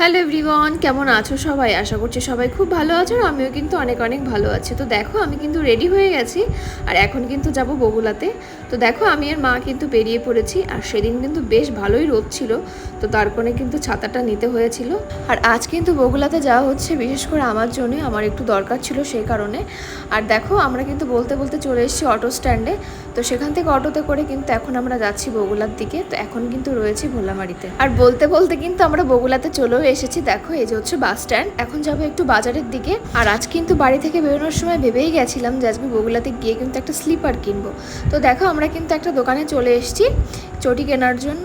Hello everyone, কেমন আছো সবাই? আশা করছি সবাই খুব ভালো আছো আর আমিও কিন্তু অনেক অনেক ভালো আছি। তো দেখো, আমি কিন্তু রেডি হয়ে গেছি আর এখন কিন্তু যাব বগুলাতে। তো দেখো, আমি আর মা কিন্তু বেরিয়ে পড়েছি আর সেদিন কিন্তু বেশ ভালোই রোদ ছিল। তো তার কারণে কিন্তু ছাতাটা নিতে হয়েছিল। আর আজ কিন্তু বগুলাতে যাওয়া হচ্ছে, বিশেষ করে আমার জন্য, আমার একটু দরকার ছিল সেই কারণে। আর দেখো, আমরা কিন্তু বলতে বলতে চলে এসেছি অটো স্ট্যান্ডে তো সেখান থেকে অটোতে করে কিন্তু এখন আমরা যাচ্ছি বগুলার দিকে। তো এখন কিন্তু রয়েছি ভোলামারিতে। আর বলতে বলতে কিন্তু আমরা বগুলাতে চলেও এসেছি, দেখো, এই যে হচ্ছে বাস স্ট্যান্ড। এখন যাব একটু বাজারের দিকে। আর আজ কিন্তু বাড়ি থেকে বেরোনোর সময় ভেবেই গেছিলাম যে আজকে বগুলাতে গিয়ে কিন্তু একটা স্লিপার কিনবো। তো দেখো, আমরা কিন্তু একটা দোকানে চলে এসেছি চটি কেনার জন্য।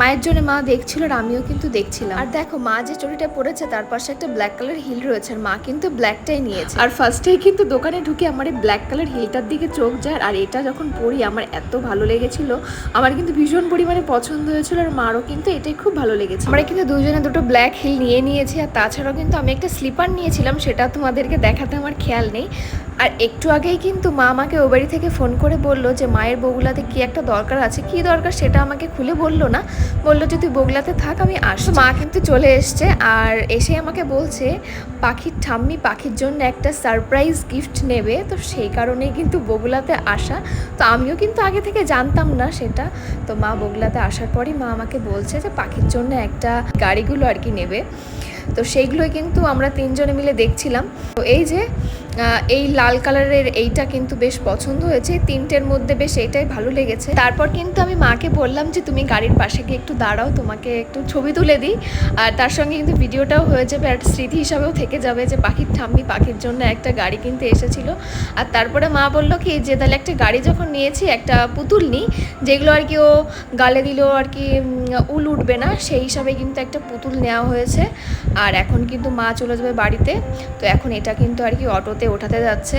মায়ের জন্য মা দেখছিল, আর আমিও কিন্তু দেখছিলাম। আর দেখো, মা যে চটিটা পরেছে, তার পাশে একটা ব্ল্যাক কালার হিল রয়েছে, আর মা কিন্তু ব্ল্যাকটাই নিয়েছে। আর ফার্স্টেই কিন্তু দোকানে ঢুকে আমার এই ব্ল্যাক কালার হিলটার দিকে চোখ যায়, আর এটা যখন পরি, আমার এত ভালো লেগেছিল। আমার কিন্তু ভীষণ পরিমাণে পছন্দ হয়েছিল, আর মারও কিন্তু এটাই খুব ভালো লেগেছে আমরা কিন্তু দুজনে দুটো ব্ল্যাক নিয়ে নিয়েছি, আর তাছাড়াও কিন্তু আমি একটা স্লিপার নিয়েছিলাম, সেটা তোমাদেরকে দেখাতে আমার খেয়াল নেই। আর একটু আগেই কিন্তু মা আমাকে ও বাড়ি থেকে ফোন করে বলল যে, মায়ের বগুলাতে কি একটা দরকার আছে? কি দরকার সেটা আমাকে খুলে বলল না। বলল যে তুই বগুলাতে থাক, আমি আসব মা কিন্তু চলে এসছে আর এসে আমাকে বলছে, পাখির ঠাম্মি পাখির জন্য একটা সারপ্রাইজ গিফট নেবে। তো সেই কারণেই কিন্তু বগুলাতে আসা। তো আমিও কিন্তু আগে থেকে জানতাম না সেটা। তো মা বগুলাতে আসার পরই মা আমাকে বলছে যে, পাখির জন্য একটা গাড়িগুলো আর কি নেবে। তো সেইগুলোই কিন্তু আমরা তিনজনে মিলে দেখছিলাম। তো এই যে এই লাল কালারের এইটা কিন্তু বেশ পছন্দ হয়েছে। তিনটের মধ্যে বেশ এইটাই ভালো লেগেছে। তারপর কিন্তু আমি মাকে বললাম যে, তুমি গাড়ির পাশে গিয়ে একটু দাঁড়াও, তোমাকে একটু ছবি তুলে দিই। আর তার সঙ্গে কিন্তু ভিডিওটাও হয়ে যাবে। আর স্মৃতি হিসাবেও থেকে যাবে যে, পাখির ঠাম্মি পাখির জন্য একটা গাড়ি কিনতে এসেছিল। আর তারপরে মা বলল কি, যে, তাহলে একটা গাড়ি যখন নিয়েছি, একটা পুতুল নিই, যেগুলো আর কি ও গালে দিলেও আর কি উল উঠবে না, সেই হিসাবে কিন্তু একটা পুতুল নেওয়া হয়েছে। আর এখন কিন্তু মা চলে যাবে বাড়িতে, তো এখন এটা কিন্তু আর কি অটোতে ওঠাতে যাচ্ছে।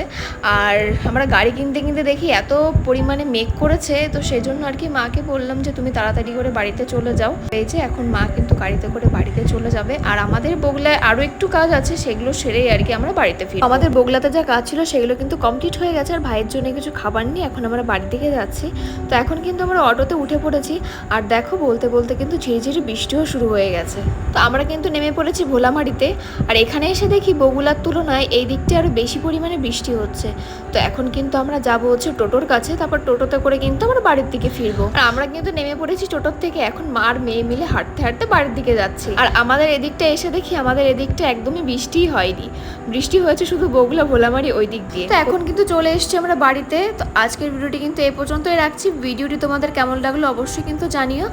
আর আমরা গাড়ি কিনতে কিনতে দেখি এত পরিমাণে মেঘ করেছে, তো সেই জন্য আর কি মাকে বললাম যে তুমি তাড়াতাড়ি করে বাড়িতে চলে যাও। এই যে এখন মা কিন্তু গাড়িতে করে বাড়িতে চলে যাবে। আর আমাদের বগলায় আরও একটু কাজ আছে, সেগুলো সেরেই আর কি আমরা বাড়িতে ফিরি আমাদের বগলাতে যা কাজ ছিল, সেগুলো কিন্তু কমপ্লিট হয়ে গেছে। আর ভাইয়ের জন্য কিছু খাবার নিয়ে এখন আমরা বাড়ির দিকে যাচ্ছি। তো এখন কিন্তু আমরা অটোতে উঠে পড়েছি। আর দেখো বলতে বলতে কিন্তু ঝিরিঝিরি বৃষ্টিও শুরু হয়ে গেছে। তো আমরা কিন্তু নেমে পড়েছি ভোলামারিতে আর এখানে এসে দেখি বগুলার তুলনায় এই দিকটা আরও বেশি পরিমাণে বৃষ্টি হচ্ছে। তো এখন কিন্তু আমরা যাব হচ্ছে টোটোর কাছে, তারপর টোটোতে করে কিন্তু আমরা বাড়ির দিকে ফিরবো। আর আমরা কিন্তু নেমে পড়েছি টোটোর থেকে, এখন মার মেয়ে মিলে হাঁটতে হাঁটতে বাড়ির দিকে যাচ্ছি। আর আমাদের এদিকটা এসে দেখি আমাদের এদিকটা একদমই বৃষ্টিই হয়নি। বৃষ্টি হয়েছে শুধু বগুলা, ভোলামারি ওই দিক দিয়ে। তো এখন কিন্তু চলে এসেছি আমরা বাড়িতে। তো আজকের ভিডিওটি কিন্তু এ পর্যন্তই রাখছি। ভিডিওটি তোমাদের কেমন লাগল অবশ্যই কিন্তু জানিও।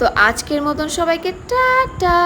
তো আজকের মতন সবাইকে টাটা!